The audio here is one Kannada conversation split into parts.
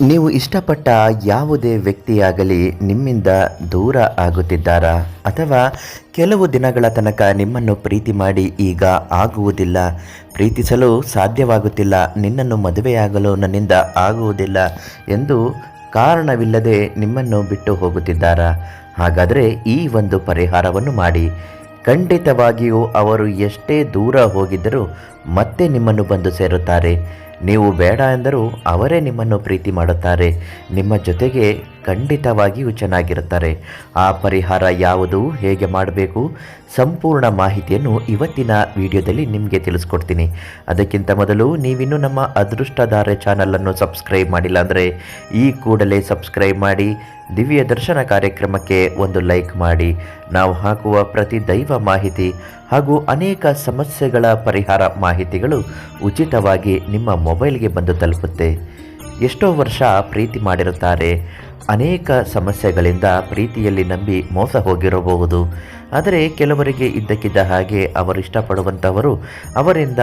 ನೀವು ಇಷ್ಟಪಟ್ಟ ಯಾವುದೇ ವ್ಯಕ್ತಿಯಾಗಲಿ ನಿಮ್ಮಿಂದ ದೂರ ಆಗುತ್ತಿದ್ದಾರಾ? ಅಥವಾ ಕೆಲವು ದಿನಗಳ ತನಕ ನಿಮ್ಮನ್ನು ಪ್ರೀತಿ ಮಾಡಿ ಈಗ ಆಗುವುದಿಲ್ಲ, ಪ್ರೀತಿಸಲು ಸಾಧ್ಯವಾಗುತ್ತಿಲ್ಲ, ನಿನ್ನನ್ನು ಮದುವೆಯಾಗಲು ನನ್ನಿಂದ ಆಗುವುದಿಲ್ಲ ಎಂದು ಕಾರಣವಿಲ್ಲದೆ ನಿಮ್ಮನ್ನು ಬಿಟ್ಟು ಹೋಗುತ್ತಿದ್ದಾರಾ? ಹಾಗಾದರೆ ಈ ಒಂದು ಪರಿಹಾರವನ್ನು ಮಾಡಿ. ಖಂಡಿತವಾಗಿಯೂ ಅವರು ಎಷ್ಟೇ ದೂರ ಹೋಗಿದ್ದರೂ ಮತ್ತೆ ನಿಮ್ಮನ್ನು ಬಂದು ಸೇರುತ್ತಾರೆ. ನೀವು ಬೇಡ ಎಂದರೂ ಅವರೇ ನಿಮ್ಮನ್ನು ಪ್ರೀತಿ ಮಾಡುತ್ತಾರೆ. ನಿಮ್ಮ ಜೊತೆಗೆ ಖಂಡಿತವಾಗಿಯೂ ಚೆನ್ನಾಗಿರುತ್ತಾರೆ. ಆ ಪರಿಹಾರ ಯಾವುದು, ಹೇಗೆ ಮಾಡಬೇಕು? ಸಂಪೂರ್ಣ ಮಾಹಿತಿಯನ್ನು ಇವತ್ತಿನ ವಿಡಿಯೋದಲ್ಲಿ ನಿಮಗೆ ತಿಳಿಸ್ಕೊಡ್ತೀನಿ. ಅದಕ್ಕಿಂತ ಮೊದಲು ನೀವಿನ್ನೂ ನಮ್ಮ ಅದೃಷ್ಟಧಾರೆ ಚಾನಲನ್ನು ಸಬ್ಸ್ಕ್ರೈಬ್ ಮಾಡಿಲ್ಲ ಅಂದರೆ ಈ ಕೂಡಲೇ ಸಬ್ಸ್ಕ್ರೈಬ್ ಮಾಡಿ ದಿವ್ಯ ದರ್ಶನ ಕಾರ್ಯಕ್ರಮಕ್ಕೆ ಒಂದು ಲೈಕ್ ಮಾಡಿ. ನಾವು ಹಾಕುವ ಪ್ರತಿ ದೈವ ಮಾಹಿತಿ ಹಾಗೂ ಅನೇಕ ಸಮಸ್ಯೆಗಳ ಪರಿಹಾರ ಮಾಹಿತಿಗಳು ಉಚಿತವಾಗಿ ನಿಮ್ಮ ಮೊಬೈಲ್ಗೆ ಬಂದು ತಲುಪುತ್ತೆ. ಎಷ್ಟೋ ವರ್ಷ ಪ್ರೀತಿ ಮಾಡಿರುತ್ತಾರೆ. ಅನೇಕ ಸಮಸ್ಯೆಗಳಿಂದ ಪ್ರೀತಿಯಲ್ಲಿ ನಂಬಿ ಮೋಸ ಹೋಗಿರಬಹುದು. ಆದರೆ ಕೆಲವರಿಗೆ ಇದ್ದಕ್ಕಿದ್ದ ಹಾಗೆ ಅವರು ಇಷ್ಟಪಡುವಂಥವರು, ಅವರಿಂದ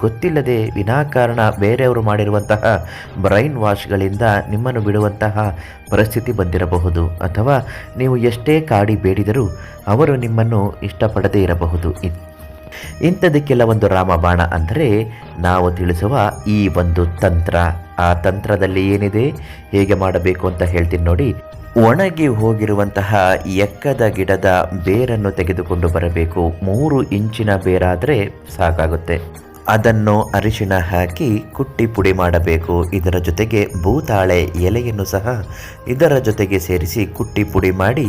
ಗೊತ್ತಿಲ್ಲದೆ ವಿನಾಕಾರಣ ಬೇರೆಯವರು ಮಾಡಿರುವಂತಹ ಬ್ರೈನ್ ವಾಶ್ಗಳಿಂದ ನಿಮ್ಮನ್ನು ಬಿಡುವಂತಹ ಪರಿಸ್ಥಿತಿ ಬಂದಿರಬಹುದು. ಅಥವಾ ನೀವು ಎಷ್ಟೇ ಕಾಡಿ ಬೇಡಿದರೂ ಅವರು ನಿಮ್ಮನ್ನು ಇಷ್ಟಪಡದೇ ಇರಬಹುದು. ಇಂಥದಕ್ಕೆಲ್ಲ ಒಂದು ರಾಮಬಾಣ ಅಂದರೆ ನಾವು ತಿಳಿಸುವ ಈ ಒಂದು ತಂತ್ರ. ಆ ತಂತ್ರದಲ್ಲಿ ಏನಿದೆ, ಹೇಗೆ ಮಾಡಬೇಕು ಅಂತ ಹೇಳ್ತೀನಿ ನೋಡಿ. ಒಣಗಿ ಹೋಗಿರುವಂತಹ ಎಕ್ಕದ ಗಿಡದ ಬೇರನ್ನು ತೆಗೆದುಕೊಂಡು ಬರಬೇಕು. ಮೂರು ಇಂಚಿನ ಬೇರಾದರೆ ಸಾಕಾಗುತ್ತೆ. ಅದನ್ನು ಅರಿಶಿನ ಹಾಕಿ ಕುಟ್ಟಿ ಪುಡಿ ಮಾಡಬೇಕು. ಇದರ ಜೊತೆಗೆ ಭೂತಾಳೆ ಎಲೆಯನ್ನು ಸಹ ಇದರ ಜೊತೆಗೆ ಸೇರಿಸಿ ಕುಟ್ಟಿ ಪುಡಿ ಮಾಡಿ,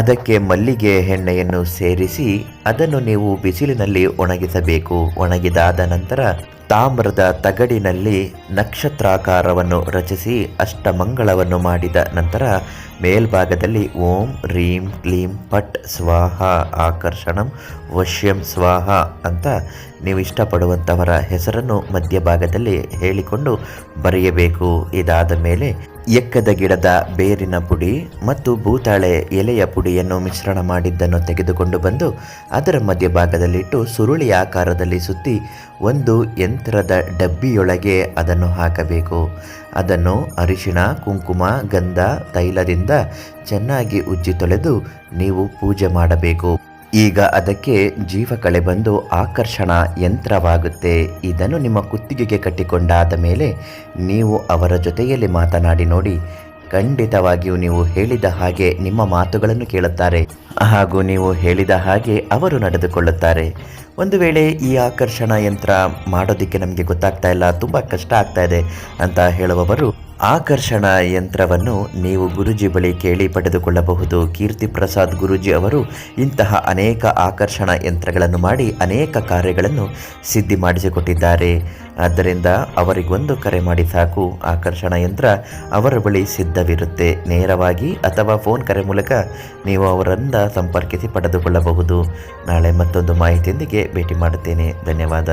ಅದಕ್ಕೆ ಮಲ್ಲಿಗೆ ಎಣ್ಣೆಯನ್ನು ಸೇರಿಸಿ ಅದನ್ನು ನೀವು ಬಿಸಿಲಿನಲ್ಲಿ ಒಣಗಿಸಬೇಕು. ಒಣಗಿದಾದ ನಂತರ ತಾಮ್ರದ ತಗಡಿನಲ್ಲಿ ನಕ್ಷತ್ರಾಕಾರವನ್ನು ರಚಿಸಿ ಅಷ್ಟಮಂಗಳವನ್ನು ಮಾಡಿದ ನಂತರ ಮೇಲ್ಭಾಗದಲ್ಲಿ ಓಂ, ರೀಂ, ಕ್ಲೀಂ, ಪಟ್, ಸ್ವಾಹ, ಆಕರ್ಷಣಂ, ವಶ್ಯಂ, ಸ್ವಾಹ ಅಂತ ನೀವು ಇಷ್ಟಪಡುವಂಥವರ ಹೆಸರನ್ನು ಮಧ್ಯಭಾಗದಲ್ಲಿ ಹೇಳಿಕೊಂಡು ಬರೆಯಬೇಕು. ಇದಾದ ಮೇಲೆ ಎಕ್ಕದ ಗಿಡದ ಬೇರಿನ ಪುಡಿ ಮತ್ತು ಭೂತಾಳೆ ಎಲೆಯ ಪುಡಿಯನ್ನು ಮಿಶ್ರಣ ಮಾಡಿದ್ದನ್ನು ತೆಗೆದುಕೊಂಡು ಬಂದು ಅದರ ಮಧ್ಯಭಾಗದಲ್ಲಿಟ್ಟು ಸುರುಳಿ ಆಕಾರದಲ್ಲಿ ಸುತ್ತಿ ಒಂದು ಯಂತ್ರದ ಡಬ್ಬಿಯೊಳಗೆ ಅದನ್ನು ಹಾಕಬೇಕು. ಅದನ್ನು ಅರಿಶಿಣ, ಕುಂಕುಮ, ಗಂಧ, ತೈಲದಿಂದ ಚೆನ್ನಾಗಿ ಉಜ್ಜಿ ತೊಳೆದು ನೀವು ಪೂಜೆ ಮಾಡಬೇಕು. ಈಗ ಅದಕ್ಕೆ ಜೀವಕಳೆ ಬಂದು ಆಕರ್ಷಣ ಯಂತ್ರವಾಗುತ್ತೆ. ಇದನ್ನು ನಿಮ್ಮ ಕುತ್ತಿಗೆಗೆ ಕಟ್ಟಿಕೊಂಡಾದ ಮೇಲೆ ನೀವು ಅವರ ಜೊತೆಯಲ್ಲಿ ಮಾತನಾಡಿ ನೋಡಿ, ಖಂಡಿತವಾಗಿಯೂ ನೀವು ಹೇಳಿದ ಹಾಗೆ ನಿಮ್ಮ ಮಾತುಗಳನ್ನು ಕೇಳುತ್ತಾರೆ. ಹಾಗೂ ನೀವು ಹೇಳಿದ ಹಾಗೆ ಅವರು ನಡೆದುಕೊಳ್ಳುತ್ತಾರೆ. ಒಂದು ವೇಳೆ ಈ ಆಕರ್ಷಣ ಯಂತ್ರ ಮಾಡೋದಕ್ಕೆ ನಮಗೆ ಗೊತ್ತಾಗ್ತಾ ಇಲ್ಲ, ತುಂಬ ಕಷ್ಟ ಆಗ್ತಾ ಇದೆ ಅಂತ ಹೇಳುವವರು ಆಕರ್ಷಣ ಯಂತ್ರವನ್ನು ನೀವು ಗುರುಜಿ ಬಳಿ ಕೇಳಿ ಪಡೆದುಕೊಳ್ಳಬಹುದು. ಕೀರ್ತಿ ಪ್ರಸಾದ್ ಗುರುಜಿ ಅವರು ಇಂತಹ ಅನೇಕ ಆಕರ್ಷಣ ಯಂತ್ರಗಳನ್ನು ಮಾಡಿ ಅನೇಕ ಕಾರ್ಯಗಳನ್ನು ಸಿದ್ಧಿ ಮಾಡಿಸಿಕೊಟ್ಟಿದ್ದಾರೆ. ಆದ್ದರಿಂದ ಅವರಿಗೊಂದು ಕರೆ ಮಾಡಿ ಸಾಕು. ಆಕರ್ಷಣ ಯಂತ್ರ ಅವರ ಬಳಿ ಸಿದ್ಧವಿರುತ್ತೆ. ನೇರವಾಗಿ ಅಥವಾ ಫೋನ್ ಕರೆ ಮೂಲಕ ನೀವು ಅವರನ್ನ ಸಂಪರ್ಕಿಸಿ ಪಡೆದುಕೊಳ್ಳಬಹುದು. ನಾಳೆ ಮತ್ತೊಂದು ಮಾಹಿತಿಯೊಂದಿಗೆ ಭೇಟಿ ಮಾಡುತ್ತೇನೆ. ಧನ್ಯವಾದ.